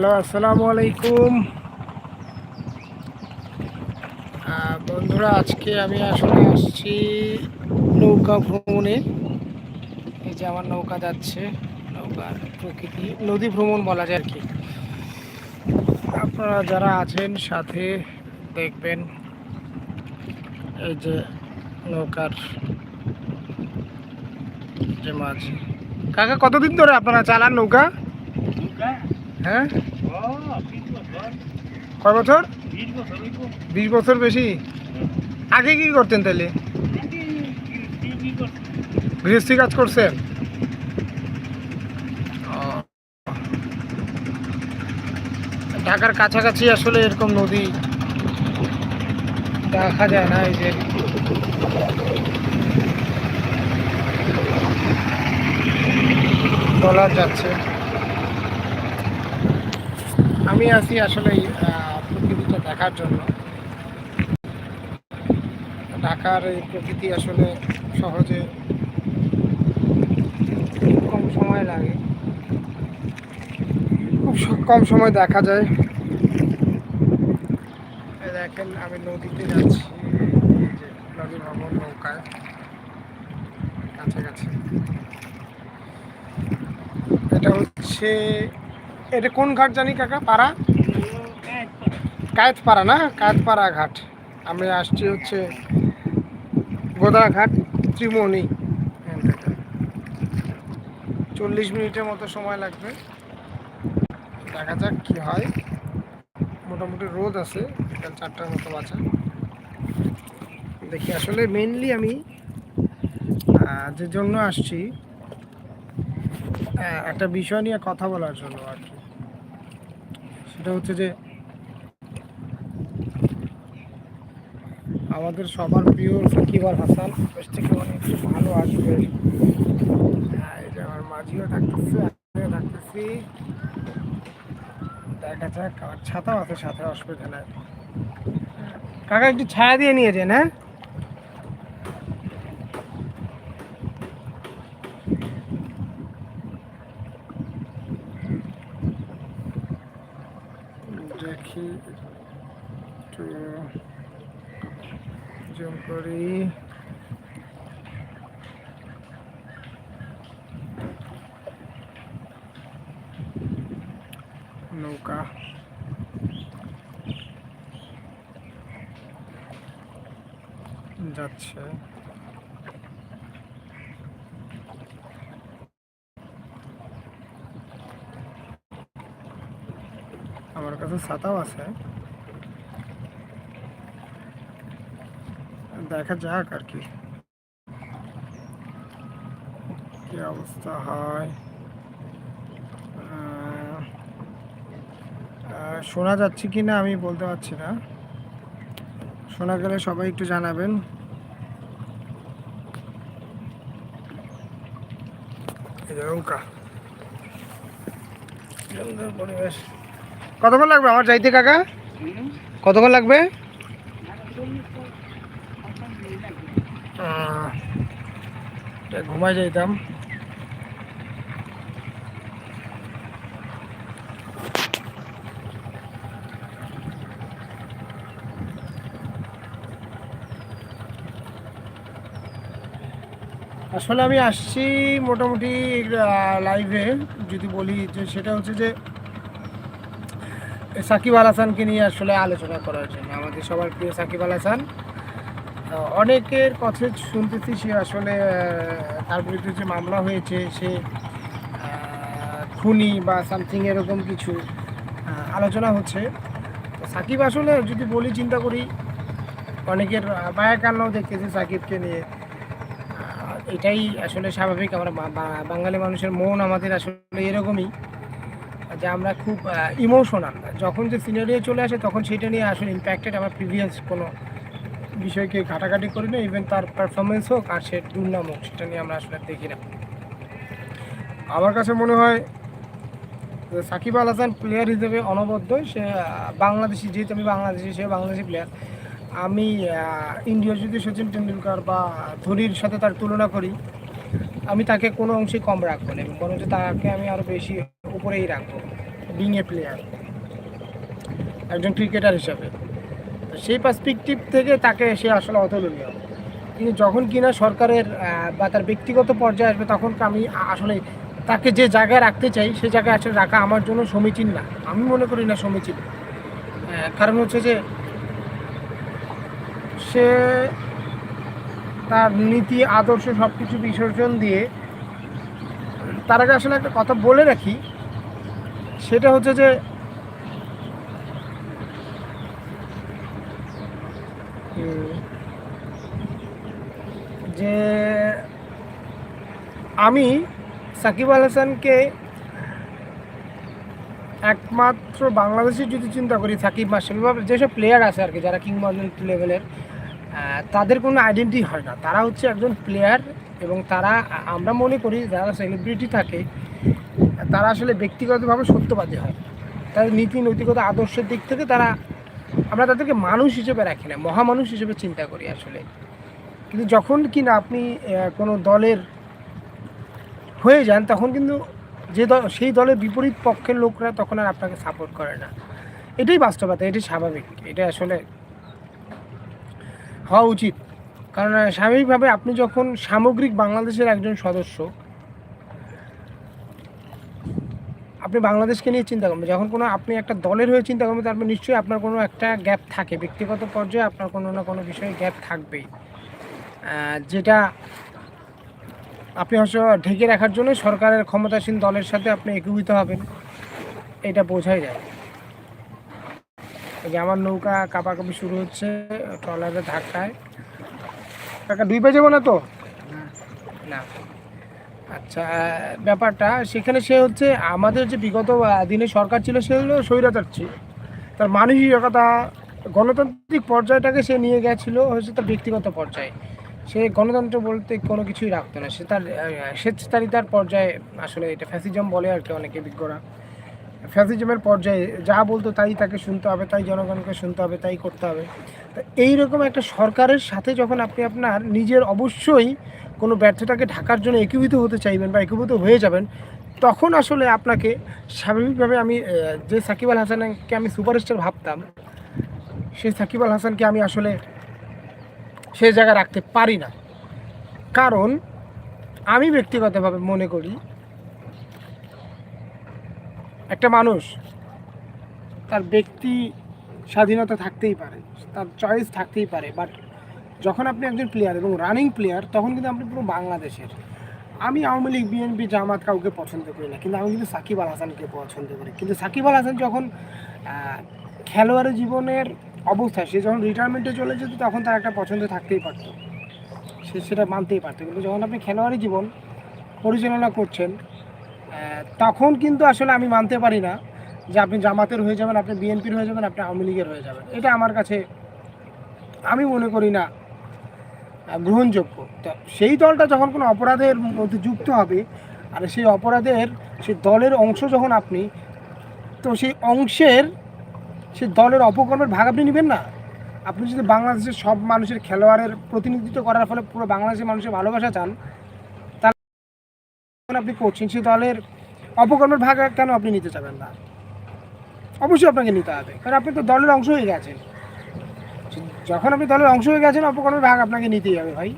Hello, আসসালামু আলাইকুম। বন্ধুরা, আজকে আমি আসলে আসছি নৌকা ভ্রমণে। এই যে আমার নৌকা যাচ্ছে, নৌকার প্রকৃতি, নদী ভ্রমণ বলা যায় আর কি। আপনারা যারা আছেন, সাথে দেখবেন এই যে নৌকার যে মাছ কাকা, কতদিন ধরে আপনারা চালান নৌকা? হ্যাঁ? কয় বছর? বিশ বছর বেশি আগে কি করতেন তাহলে গৃহস্থী কাজ করছেন। ঢাকার কাছাকাছি আসলে এরকম নদী দেখা যায় না এই যে। ডলার যাচ্ছে। আমি আছি আসলে প্রকৃতিটা দেখার জন্য। ঢাকার এই প্রকৃতি আসলে সহজে কম সময় লাগে। খুব কম সময় দেখা যায়। দেখেন, আমি নদীতে যাচ্ছি। নদী ভ্রমণ নৌকায়। কাছাকাছি। এটা হচ্ছে এটা কোন ঘাট জানি কাকা? পাড়া? কায়েতপাড়া না? কায়েতপাড়া ঘাট। আমি আসছি হচ্ছে গোদাঘাট, ত্রিমণি। চল্লিশ মিনিটের মতো সময় লাগবে। দেখা যাক কি হয়। মোটামুটি রোদ আছে, বিকাল চারটার মতো বাঁচা দেখি, আসলে মেনলি আমি যে জন্য আসছি একটা বিষয় নিয়ে কথা বলার জন্য আর কি। সেটা হচ্ছে যে আমাদের সবার প্রিয় সাকিব আল হাসান বেশ থেকে অনেক ভালো আসবে। হ্যাঁ, আমার মাঝিও থাকতেছে আমিও থাকতেছি দেখা যাক আর ছাতাও আছে সাথে অসুবিধা কাকা একটু ছায়া দিয়ে নিয়ে যান হ্যাঁ? দেখি একটু জুম করি। নৌকা। যাচ্ছে। আমার কাছে ছাতাও আছে। দেখা যাক আর কি। কি অবস্থা হয়? শোনা যাচ্ছে কি না আমি বলতে পারছি না। শোনা গেলে সবাই একটু জানাবেন। পরিবেশ। কতক্ষণ লাগবে আমার যাইতে, কাকা? কতক্ষণ লাগবে? ঘুমাই যাইতাম। আসলে আমি আসছি মোটামুটি লাইভে যদি বলি, যে সেটা হচ্ছে যে সাকিব আল হাসানকে নিয়ে আসলে আলোচনা করার জন্য। আমাদের সবার প্রিয় সাকিব আল হাসান। অনেকের কথা শুনতেছি, সে আসলে তার বিরুদ্ধে যে মামলা হয়েছে, সে খুনি বা সামথিং এরকম কিছু আলোচনা হচ্ছে। সাকিব আসলে যদি বলি, চিন্তা করি, অনেকের মায়া কান্নাও দেখতেছি সাকিবকে নিয়ে। এটাই আসলে স্বাভাবিক। আমরা বাঙালি মানুষের মন আমাদের আসলে এরকমই। যে আমরা খুব ইমোশনাল যখন যে সিনারিও চলে আসে তখন সেটা নিয়ে আসলে ইম্প্যাক্টেড আমার প্রিভিয়াস কোনো বিষয়কে ঘাটাঘাটি করি না ইভেন তার পারফরমেন্স হোক আর সে দুর্নাম হোক সেটা নিয়ে আমরা আসলে দেখি না। আমার কাছে মনে হয় সাকিব আল হাসান প্লেয়ার হিসেবে অনবদ্য সে বাংলাদেশি যেহেতু আমি বাংলাদেশি সে বাংলাদেশি প্লেয়ার আমি আহ, ইন্ডিয়ার যদি সচিন টেন্ডুলকার বা ধোনির সাথে তার তুলনা করি আমি তাকে কোনো অংশে কম রাখব না এবং তাকে আমি আরও বেশি উপরেই রাখব বিং এ প্লেয়ার একজন ক্রিকেটার হিসাবে। সেই পার্সপেক্টিভ থেকে তাকে সে আসলে অতুলনীয়। কিন্তু যখন কিনা সরকারের বা তার ব্যক্তিগত পর্যায়ে আসবে, তখন আমি আসলে তাকে যে জায়গায় রাখতে চাই, সে জায়গায় আসলে রাখা আমার জন্য সমীচীন না। আমি মনে করি না সমীচীন। কারণ হচ্ছে যে সে তার নীতি, আদর্শ সব কিছু বিসর্জন দিয়ে তার আগে আসলে একটা কথা বলে রাখি। সেটা হচ্ছে যে যে আমি সাকিব আল হাসানকে একমাত্র বাংলাদেশের যদি চিন্তা করি, সাকিব মাসুম বা যেসব প্লেয়ার আছে আর কি, যারা কিংবদন্তি লেভেলের তাদের কোনো আইডেন্টি হয় না। তারা হচ্ছে একজন প্লেয়ার এবং তারা, আমরা মনে করি যারা সেলিব্রিটি থাকে, তারা আসলে ব্যক্তিগতভাবে সত্যবাদী হয়। তাদের নীতি, নৈতিকতা, আদর্শের দিক থেকে তারা, আমরা তাদেরকে মানুষ হিসেবে রাখি না, মহামানুষ হিসেবে চিন্তা করি আসলে। কিন্তু যখন কি না আপনি কোনো দলের হয়ে যান, তখন কিন্তু যে দল সেই দলের বিপরীত পক্ষের লোকরা তখন আর আপনাকে সাপোর্ট করে না। এটাই বাস্তবতা, এটাই স্বাভাবিক। এটা আসলে হওয়া উচিত। কারণ স্বাভাবিকভাবে আপনি যখন সামগ্রিক বাংলাদেশের একজন সদস্য, আপনি বাংলাদেশকে নিয়ে চিন্তা করবেন। যখন কোনো আপনি একটা দলের হয়ে চিন্তা করবেন তারপর নিশ্চয়ই আপনার কোনো একটা গ্যাপ থাকে। ব্যক্তিগত পর্যায়ে আপনার কোনো না কোনো বিষয়ে গ্যাপ থাকবেই। যেটা আপনি হয়তো ঢেকে রাখার জন্য সরকারের ক্ষমতাসীন দলের সাথে আপনি একীভূত হবেন, এটা বোঝাই যায়। যে আমার নৌকা কাপাকাপি শুরু হচ্ছে ট্রলারের ধাক্কায়। কাকা দুই পেয়ে যাব না তো? না। আচ্ছা ব্যাপারটা সেখানে সে হচ্ছে আমাদের যে বিগত দিনে সরকার ছিল সে হলো স্বৈরাচার ছিল। তার মানসিকতা গণতান্ত্রিক পর্যায়টাকে সে নিয়ে গেছিল হচ্ছে তার ব্যক্তিগত পর্যায়ে। সে গণতন্ত্র বলতে কোনো কিছুই রাখতো না। সে তার স্বেচ্ছাচারিতার পর্যায়ে আসলে এটা ফ্যাসিজম বলে আর কি অনেকে বিজ্ঞরা। ফ্যাসিজমের পর্যায়ে যা বলতো তাই তাকে শুনতে হবে, তাই জনগণকে শুনতে হবে, তাই করতে হবে। তো এইরকম একটা সরকারের সাথে যখন আপনি আপনার নিজের অবশ্যই কোনো ব্যর্থতাকে ঢাকার জন্য একীভূত হতে চাইবেন বা একীভূত হয়ে যাবেন, তখন আসলে আপনাকে স্বাভাবিকভাবে আমি যে সাকিব আল হাসানকে আমি সুপারস্টার ভাবতাম, সেই সাকিব আল হাসানকে আমি আসলে সে জায়গায় রাখতে পারি না। কারণ আমি ব্যক্তিগতভাবে মনে করি একটা মানুষ তার ব্যক্তি স্বাধীনতা থাকতেই পারে তার চয়েস থাকতেই পারে বাট যখন আপনি একজন প্লেয়ার এবং রানিং প্লেয়ার তখন কিন্তু আপনি পুরো বাংলাদেশের। আমি আওয়ামী লীগ বিএনপি জামাত কাউকে পছন্দ করি না কিন্তু আমি কিন্তু সাকিব আল হাসানকে পছন্দ করি। কিন্তু সাকিব আল হাসান যখন আহ, খেলোয়াড়ি জীবনের অবস্থা সে যখন রিটায়ারমেন্টে চলে যেত তখন তার একটা পছন্দ থাকতেই পারতো। সে সেটা মানতেই পারতো। কিন্তু যখন আপনি খেলোয়াড়ি জীবন পরিচালনা করছেন তখন কিন্তু আসলে আমি মানতে পারি না যে আপনি জামাতের হয়ে যাবেন, আপনি বিএনপির হয়ে যাবেন, আপনি আওয়ামী লীগের হয়ে যাবেন। এটা আমার কাছে আমি মনে করি না গ্রহণযোগ্য। তো সেই দলটা যখন কোনো অপরাধের মধ্যে যুক্ত হবে, আর সেই অপরাধের, সেই দলের অংশ যখন আপনি, তো সেই অংশের সে দলের অপকর্মের ভাগ আপনি নেবেন না। আপনি যদি বাংলাদেশের সব মানুষের খেলোয়াড়ের প্রতিনিধিত্ব করার ফলে পুরো বাংলাদেশের মানুষের ভালোবাসা চান আপনি করছেন সেই দলের অপকর্মের ভাগ কেন আপনি নিতে চাবেন না? অবশ্যই আপনাকে নিতে হবে, কারণ আপনি তো দলের অংশ হয়ে গেছেন। যখন আপনি দলের অংশ হয়ে গেছেন, অপকর্মের ভাগ আপনাকে নিতেই হবে ভাই।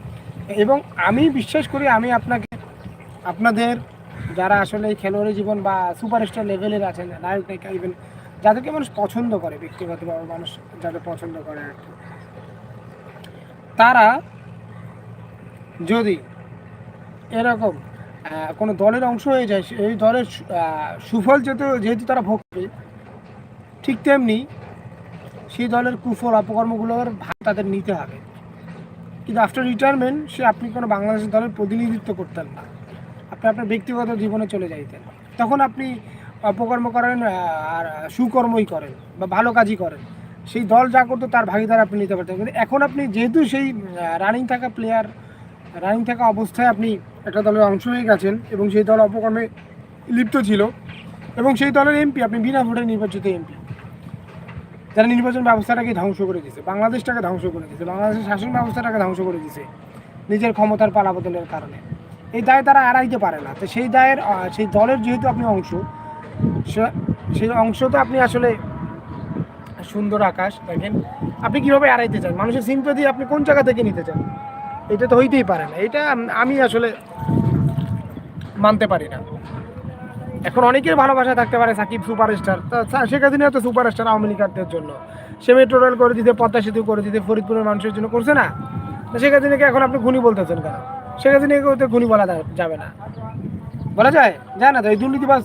এবং আমি বিশ্বাস করি, আমি আপনাকে, আপনাদের যারা আসলে খেলোয়াড়ি জীবন বা সুপারস্টার লেভেলের আছেন, নায়ক নায়িকা ইভেন যাদেরকে মানুষ পছন্দ করে ব্যক্তিগতভাবে মানুষ যাদের পছন্দ করে আর কি, তারা যদি এরকম কোনো দলের অংশ হয়ে যায় এই দলের সুফল যেহেতু যেহেতু তারা ভোগ করবে ঠিক তেমনি সেই দলের কুফল অপকর্মগুলোর ভাগ তাদের নিতে হবে। কিন্তু আফটার রিটায়ারমেন্ট সে আপনি কোনো বাংলাদেশ দলের প্রতিনিধিত্ব করতেন না। আপনি আপনার ব্যক্তিগত জীবনে চলে যাইতেন। তখন আপনি অপকর্ম করেন আর সুকর্মই করেন বা ভালো কাজই করেন। সেই দল যা করতো, তার ভাগিদার আপনি নিতে পারতেন। কিন্তু এখন আপনি যেহেতু সেই রানিং থাকা প্লেয়ার রানিং থাকা অবস্থায় আপনি একটা দলের অংশ হয়ে গেছেন এবং সেই দল অপকর্মে লিপ্ত ছিল এবং সেই দলের এমপি, আপনি বিনা ভোটে নির্বাচিত এমপি। যারা নির্বাচন ব্যবস্থাটাকে ধ্বংস করে দিছে বাংলাদেশটাকে ধ্বংস করে দিছে বাংলাদেশের শাসন ব্যবস্থাটাকে ধ্বংস করে দিছে নিজের ক্ষমতার পালাবদলের কারণে। এই দায় তারা এড়াইতে পারে না। তো সেই দায়ের সেই দলের যেহেতু আপনি অংশ সেই অংশ তো আপনি আসলে সুন্দর আকাশ, দেখেন। আপনি কীভাবে এড়াইতে চান? মানুষের সিম্পতি আপনি কোন জায়গা থেকে নিতে চান? এটা তো হইতেই পারে না। এটা আমি আসলে মানতে পারি না। এখন অনেকের ভালোবাসা থাকতে পারে সাকিব সুপারস্টার। সা- শেখ হাসিনা তো সুপারস্টার আওয়ামী লীগারদের জন্য। সে মেট্রো রেল করে দিতে, পদ্মা সেতু করে দিতে, ফরিদপুরের মানুষের জন্য করছে না। শেখ হাসিনাকে এখন আপনি গুণী বলতেছেন কেন? শেখ হাসিনাকে তো গুণী বলা যাবে না। বলা যায়? যায় না তো? এই দুর্নীতিবাজ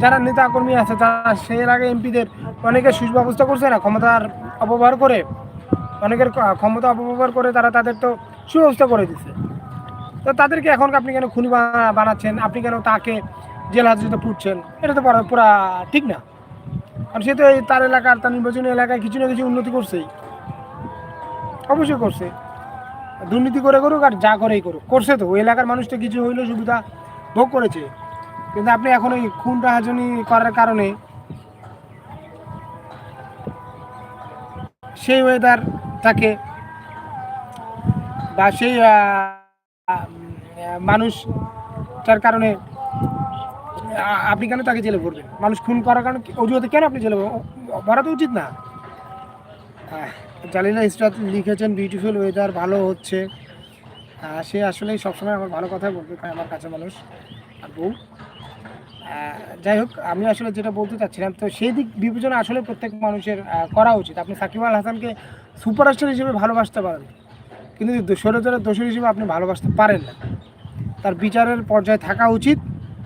যারা নেতা কর্মী আছে, তারা সেই আগে এমপিদের অনেকে সুব্যবস্থা করছে না, ক্ষমতার অপব্যবহার করে। অনেকের ক্ষমতা অপব্যবহার করে তারা তাদের তো সুব্যবস্থা করে দিচ্ছে তো তাদেরকে এখন আপনি কেন খুনি বানাচ্ছেন? আপনি কেন তাকে জেল হাজতে পুড়ছেন এটা তো পুরা- ঠিক না। কারণ সে তো এই তার এলাকার, তার নির্বাচনী এলাকায় কিছু না কিছু উন্নতি করছেই। অবশ্যই করছে। দুর্নীতি করে করুক আর যা করেই করুক। করছে তো। ওই এলাকার মানুষ তো কিছু হইলেও সুবিধা ভোগ করেছে। কিন্তু আপনি এখন ওই খুন রাহাজনি করার কারণে সেই ওয়েদার তাকে বা সেই আহ, আহ, মানুষ তার কারণে আপনি কেন তাকে জেলে ভরবেন মানুষ খুন করার কারণে অজুহাতে কেন আপনি জেলে ভর- তো উচিত না। জালিলা ইসরাত লিখেছেন বিউটিফুল ওয়েদার ভালো হচ্ছে। সে আসলেই সবসময় আমার ভালো কথা বলবে আমার কাছে মানুষ আর বউ। যাই হোক আমি আসলে যেটা বলতে চাচ্ছিলাম তো সেই দিক বিবেচনা আসলে প্রত্যেক মানুষের করা উচিত। আপনি সাকিব আল হাসানকে সুপারস্টার হিসেবে ভালোবাসতে পারেন। কিন্তু দোষরের দোষর হিসেবে আপনি ভালোবাসতে পারেন না। তার বিচারের পর্যায়ে থাকা উচিত।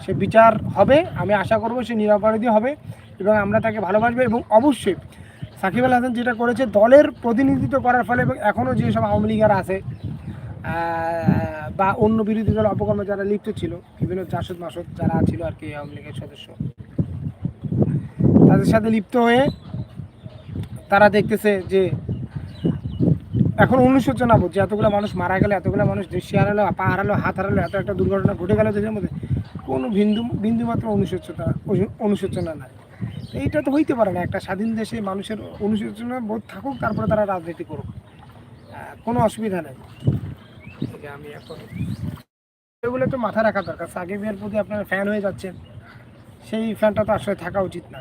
সে বিচার হবে, আমি আশা করব সে নিরাপরাধী হবে এবং আমরা তাকে ভালোবাসবো এবং অবশ্যই সাকিব আল হাসান যেটা করেছে দলের প্রতিনিধিত্ব করার ফলে এবং এখনও যেসব আওয়ামী লীগার আছে বা অন্য বিরোধী দল অপকর্মে যারা লিপ্ত ছিল, বিভিন্ন জাসদ মাসদ যারা ছিল আর কি আওয়ামী লীগের সদস্য, তাদের সাথে লিপ্ত হয়ে তারা দেখতেছে যে এখন অনুশোচনা যে এতগুলো মানুষ মারা গেল, এতগুলো মানুষ দৃষ্টি হারালো পা হারালো হাত হারালো এত একটা দুর্ঘটনা ঘটে গেল দেশের মধ্যে, কোনো বিন্দু বিন্দু মাত্র অনুশোচনা অনুশোচনা নাই। এইটা তো হইতে পারে না, একটা স্বাধীন দেশে মানুষের অনুশোচনা বোধ থাকুক, তারপরে তারা রাজনীতি করুক। কোনো অসুবিধা নেই। আমি এখন এগুলো তো মাথা রাখা দরকার। সাকিবের প্রতি আপনারা ফ্যান হয়ে যাচ্ছেন, সেই ফ্যানটা তো আসলে থাকা উচিত না।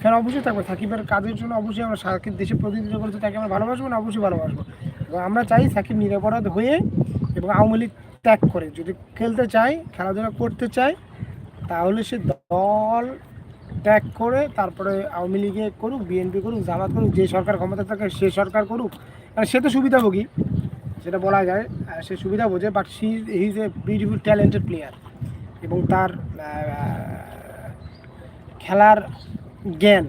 ফ্যান অবশ্যই থাকবে। সাকিবের কাজের জন্য অবশ্যই আমরা সাকিব দেশে প্রতিনিধিত্ব করতে তাকে আমরা ভালোবাসবো না, অবশ্যই ভালোবাসবো। এবং আমরা চাই সাকিব নিরাপরাধ হয়ে এবং আওয়ামী লীগ ত্যাগ করে, যদি খেলতে চায়, খেলাধুলা করতে চায়, তাহলে সে দল ত্যাগ করে, তারপরে আওয়ামী লীগে করুক, বিএনপি করুক, জামাত করুক, যে সরকার ক্ষমতা থাকে সে সরকার করুক। সে তো সুবিধাভোগী, সেটা বলা যায়। সে সুবিধা বোঝে but she is a beautiful talented player এবং তার খেলার জ্ঞান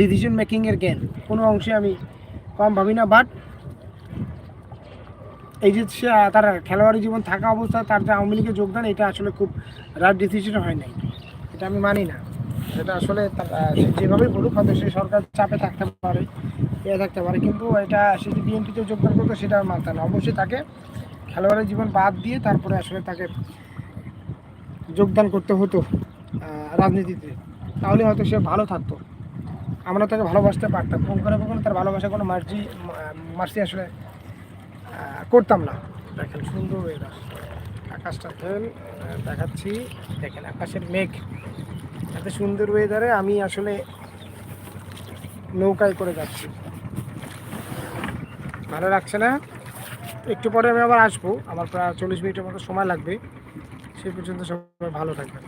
ডিসিশন মেকিংয়ের জ্ঞান। কোনো অংশে আমি কম ভাবি না বাট এই যে তার খেলোয়াড়ি জীবন থাকা অবস্থা তার যে আওয়ামী লীগে যোগদান, এটা আসলে খুব রাইট ডিসিশন হয় নাই। এটা আমি মানি না। এটা আসলে যেভাবেই বলুক, হয়তো সে সরকার চাপে থাকতে পারে ইয়ে থাকতে পারে, কিন্তু এটা সে যদি বিএনপিতে যোগদান করতো, সেটা মানতে না। অবশ্যই তাকে খেলোয়াড়ের জীবন বাদ দিয়ে তারপরে আসলে তাকে যোগদান করতে হতো রাজনীতিতে। তাহলে হয়তো সে ভালো থাকতো। আমরা তাকে ভালোবাসতে পারতাম। কখনো কখনো তার ভালোবাসা কোনো মার্জি মার্সি আসলে করতাম না। দেখেন সুন্দর ওয়েদার আকাশটা আহ, দেখাচ্ছি। দেখেন আকাশের মেঘ। এত সুন্দর ওয়েদারে আমি আসলে নৌকায় করে যাচ্ছি। ভালো লাগছে না? একটু পরে আমি আবার আসব। আমার প্রায় চল্লিশ মিনিটের মতো সময় লাগবে। সেই পর্যন্ত সবাই ভালো থাকবেন।